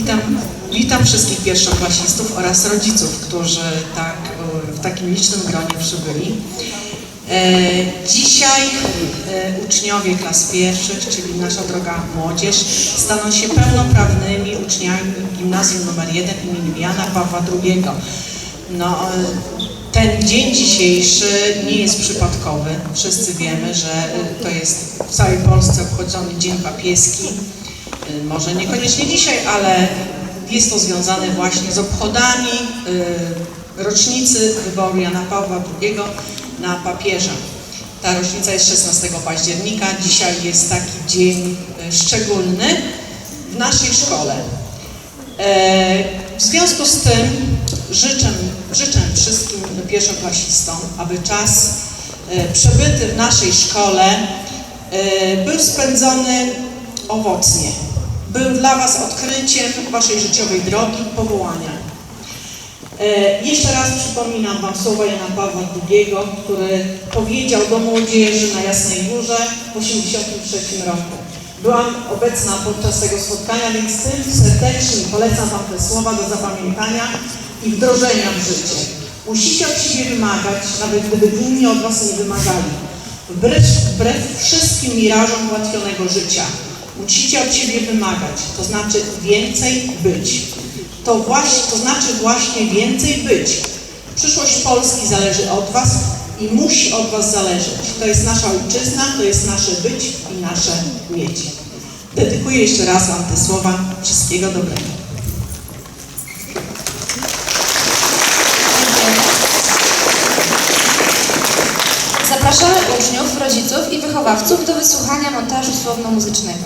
Witam, witam wszystkich pierwszoklasistów oraz rodziców, którzy tak, w takim licznym gronie przybyli. E, Dzisiaj e, uczniowie klas pierwszych, czyli nasza droga młodzież, staną się pełnoprawnymi uczniami gimnazjum nr 1 im. Jana Pawła II. No, e, ten dzień dzisiejszy nie jest przypadkowy. Wszyscy wiemy, że to jest w całej Polsce obchodzony dzień papieski. Y, może niekoniecznie dzisiaj, ale jest to związane właśnie z obchodami y, rocznicy wyboru Jana Pawła II na papieża. Ta rocznica jest 16 października. Dzisiaj jest taki dzień y, szczególny w naszej szkole. E, W związku z tym życzę, życzę wszystkim pierwszoklasistom, aby czas przebyty w naszej szkole był spędzony owocnie. Był dla Was odkryciem Waszej życiowej drogi, powołania. E, Jeszcze raz przypominam Wam słowa Jana Pawła II, który powiedział do młodzieży na Jasnej Górze w 1983 roku. Byłam obecna podczas tego spotkania, więc tym serdecznie polecam Wam te słowa do zapamiętania i wdrożenia w życie. Musicie od siebie wymagać, nawet gdyby inni od Was nie wymagali. Wbrew, wbrew wszystkim mirażom ułatwionego życia. Musicie od siebie wymagać, to znaczy więcej być. To, właśnie, to znaczy właśnie więcej być. Przyszłość Polski zależy od Was i musi od Was zależeć. To jest nasza ojczyzna, to jest nasze być i nasze mieć. Dedykuję jeszcze raz Wam te słowa. Wszystkiego dobrego. Zapraszamy uczniów, rodziców i wychowawców do wysłuchania montażu słowno-muzycznego.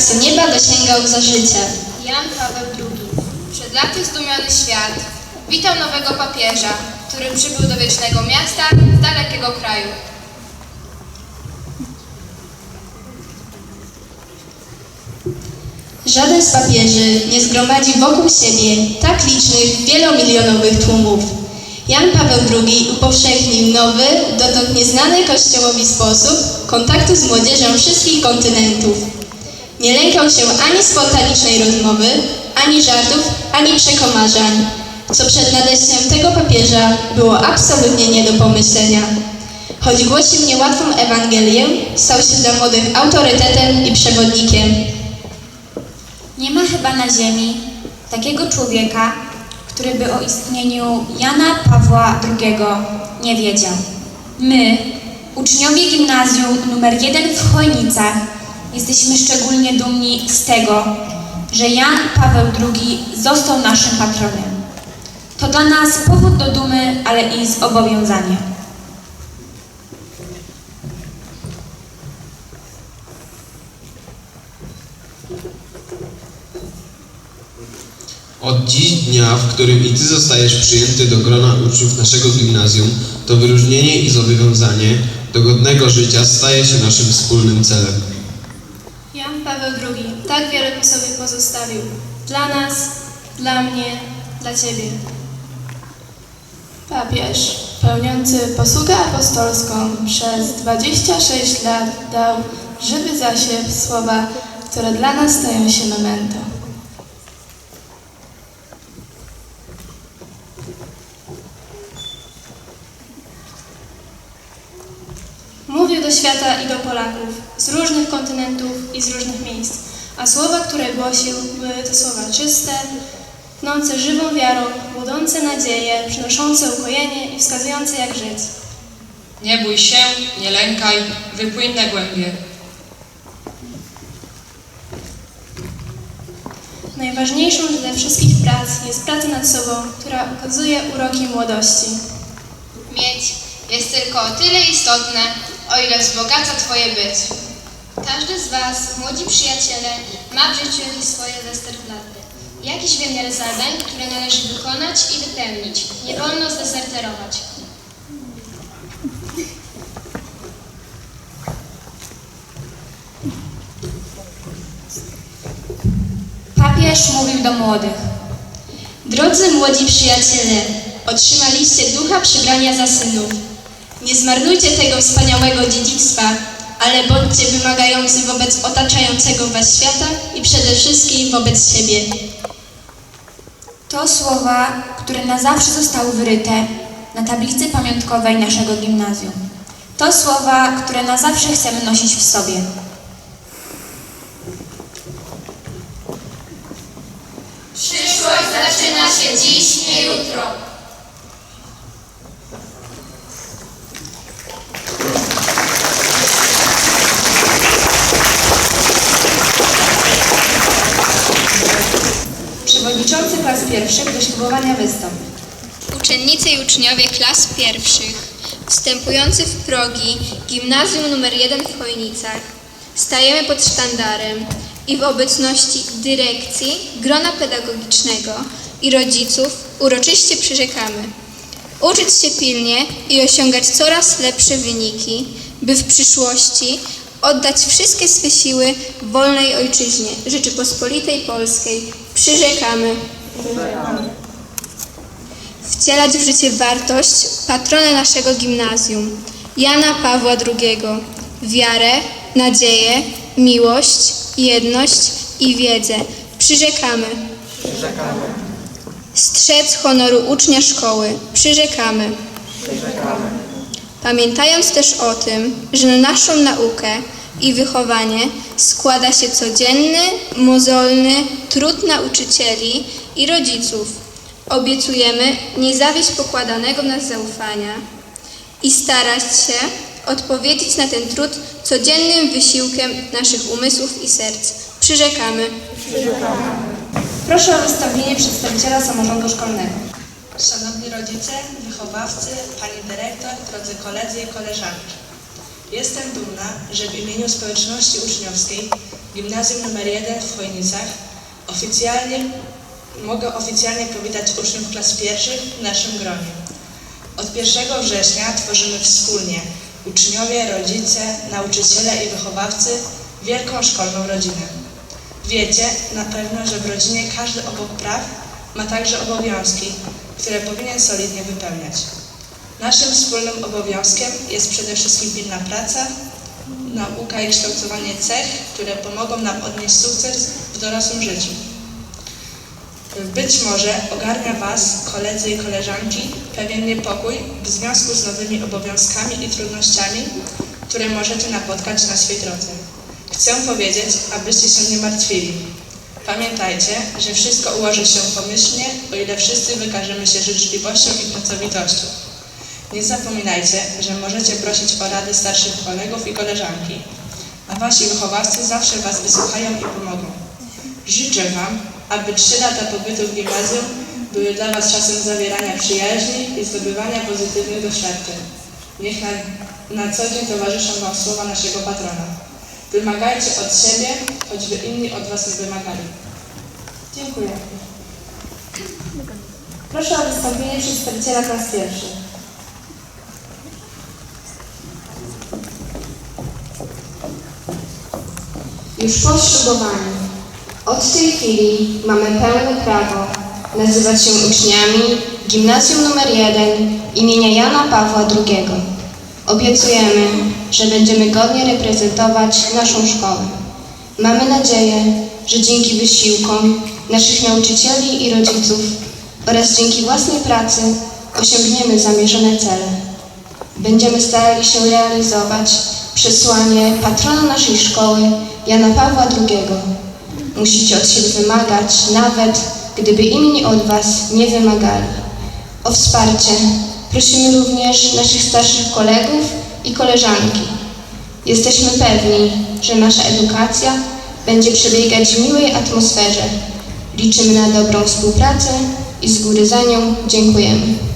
Co nieba dosięgał za życia. Jan Paweł II. Przed laty zdumiony świat witał nowego papieża, który przybył do wiecznego miasta z dalekiego kraju. Żaden z papieży nie zgromadzi wokół siebie tak licznych, wielomilionowych tłumów. Jan Paweł II upowszechnił nowy, dotąd nieznany Kościołowi sposób kontaktu z młodzieżą wszystkich kontynentów. Nie lękał się ani spontanicznej rozmowy, ani żartów, ani przekomarzań, co przed nadejściem tego papieża było absolutnie nie do pomyślenia. Choć głosił niełatwą Ewangelię, stał się dla młodych autorytetem i przewodnikiem. Nie ma chyba na ziemi takiego człowieka, który by o istnieniu Jana Pawła II nie wiedział. My, uczniowie gimnazjum numer 1 w Chojnicach, jesteśmy szczególnie dumni z tego, że Jan Paweł II został naszym patronem. To dla nas powód do dumy, ale i zobowiązanie. Od dziś dnia, w którym i Ty zostajesz przyjęty do grona uczniów naszego gimnazjum, to wyróżnienie i zobowiązanie do godnego życia staje się naszym wspólnym celem. Tak wiele po sobie pozostawił. Dla nas, dla mnie, dla Ciebie. Papież, pełniący posługę apostolską przez 26 lat dał żywy zasiew słowa, które dla nas stają się memento. Mówił do świata i do Polaków z różnych kontynentów i z różnych miejsc, a słowa, które głosił, były to słowa czyste, tnące żywą wiarą, budzące nadzieję, przynoszące ukojenie i wskazujące jak żyć. Nie bój się, nie lękaj, wypłyń na głębie. Najważniejszą ze wszystkich prac jest praca nad sobą, która ukazuje uroki młodości. Mieć jest tylko o tyle istotne, o ile wzbogaca Twoje być. Każdy z Was, młodzi przyjaciele, ma w życiu swoje Westerplatte. Jakiś wymiar zadań, które należy wykonać i wypełnić. Nie wolno zdezerterować. Papież mówił do młodych. Drodzy młodzi przyjaciele, otrzymaliście ducha przybrania za synów. Nie zmarnujcie tego wspaniałego dziedzictwa, ale bądźcie wymagający wobec otaczającego was świata i przede wszystkim wobec siebie. To słowa, które na zawsze zostały wyryte na tablicy pamiątkowej naszego gimnazjum. To słowa, które na zawsze chcemy nosić w sobie. Przyszłość zaczyna się dziś, nie jutro. Klas pierwszych do ślubowania wystąp. Uczennice i uczniowie klas pierwszych, wstępujący w progi Gimnazjum nr 1 w Chojnicach, stajemy pod sztandarem i w obecności dyrekcji, grona pedagogicznego i rodziców uroczyście przyrzekamy uczyć się pilnie i osiągać coraz lepsze wyniki, by w przyszłości oddać wszystkie swe siły wolnej ojczyźnie, Rzeczypospolitej Polskiej. Przyrzekamy wcielać w życie wartość patrona naszego gimnazjum, Jana Pawła II, wiarę, nadzieję, miłość, jedność i wiedzę. Przyrzekamy. Strzec honoru ucznia szkoły. Przyrzekamy. Pamiętając też o tym, że na naszą naukę i wychowanie składa się codzienny, mozolny trud nauczycieli i rodziców, obiecujemy nie zawieść pokładanego w nas zaufania i starać się odpowiedzieć na ten trud codziennym wysiłkiem naszych umysłów i serc. Przyrzekamy. Proszę o wystąpienie przedstawiciela samorządu szkolnego. Szanowni rodzice, wychowawcy, pani dyrektor, drodzy koledzy i koleżanki. Jestem dumna, że w imieniu społeczności uczniowskiej Gimnazjum nr 1 w Chojnicach oficjalnie, mogę oficjalnie powitać uczniów klas pierwszych w naszym gronie. Od 1 września tworzymy wspólnie uczniowie, rodzice, nauczyciele i wychowawcy wielką szkolną rodzinę. Wiecie na pewno, że w rodzinie każdy obok praw ma także obowiązki, które powinien solidnie wypełniać. Naszym wspólnym obowiązkiem jest przede wszystkim pilna praca, nauka i kształtowanie cech, które pomogą nam odnieść sukces w dorosłym życiu. Być może ogarnia Was, koledzy i koleżanki, pewien niepokój w związku z nowymi obowiązkami i trudnościami, które możecie napotkać na swej drodze. Chcę powiedzieć, abyście się nie martwili. Pamiętajcie, że wszystko ułoży się pomyślnie, o ile wszyscy wykażemy się życzliwością i pracowitością. Nie zapominajcie, że możecie prosić o rady starszych kolegów i koleżanki, a wasi wychowawcy zawsze was wysłuchają i pomogą. Życzę wam, aby trzy lata pobytu w gimnazjum były dla was czasem zawierania przyjaźni i zdobywania pozytywnych doświadczeń. Niech na, na co dzień towarzyszą wam słowa naszego patrona. Wymagajcie od siebie, choćby inni od was nie wymagali. Dziękuję. Proszę o wystąpienie przedstawiciela klas pierwszych. Już po ślubowaniu. Od tej chwili mamy pełne prawo nazywać się uczniami Gimnazjum nr 1 imienia Jana Pawła II. Obiecujemy, że będziemy godnie reprezentować naszą szkołę. Mamy nadzieję, że dzięki wysiłkom naszych nauczycieli i rodziców oraz dzięki własnej pracy osiągniemy zamierzone cele. Będziemy starali się realizować przesłanie patrona naszej szkoły Jana Pawła II. Musicie od siebie wymagać, nawet gdyby inni od Was nie wymagali. O wsparcie prosimy również naszych starszych kolegów i koleżanki. Jesteśmy pewni, że nasza edukacja będzie przebiegać w miłej atmosferze. Liczymy na dobrą współpracę i z góry za nią dziękujemy.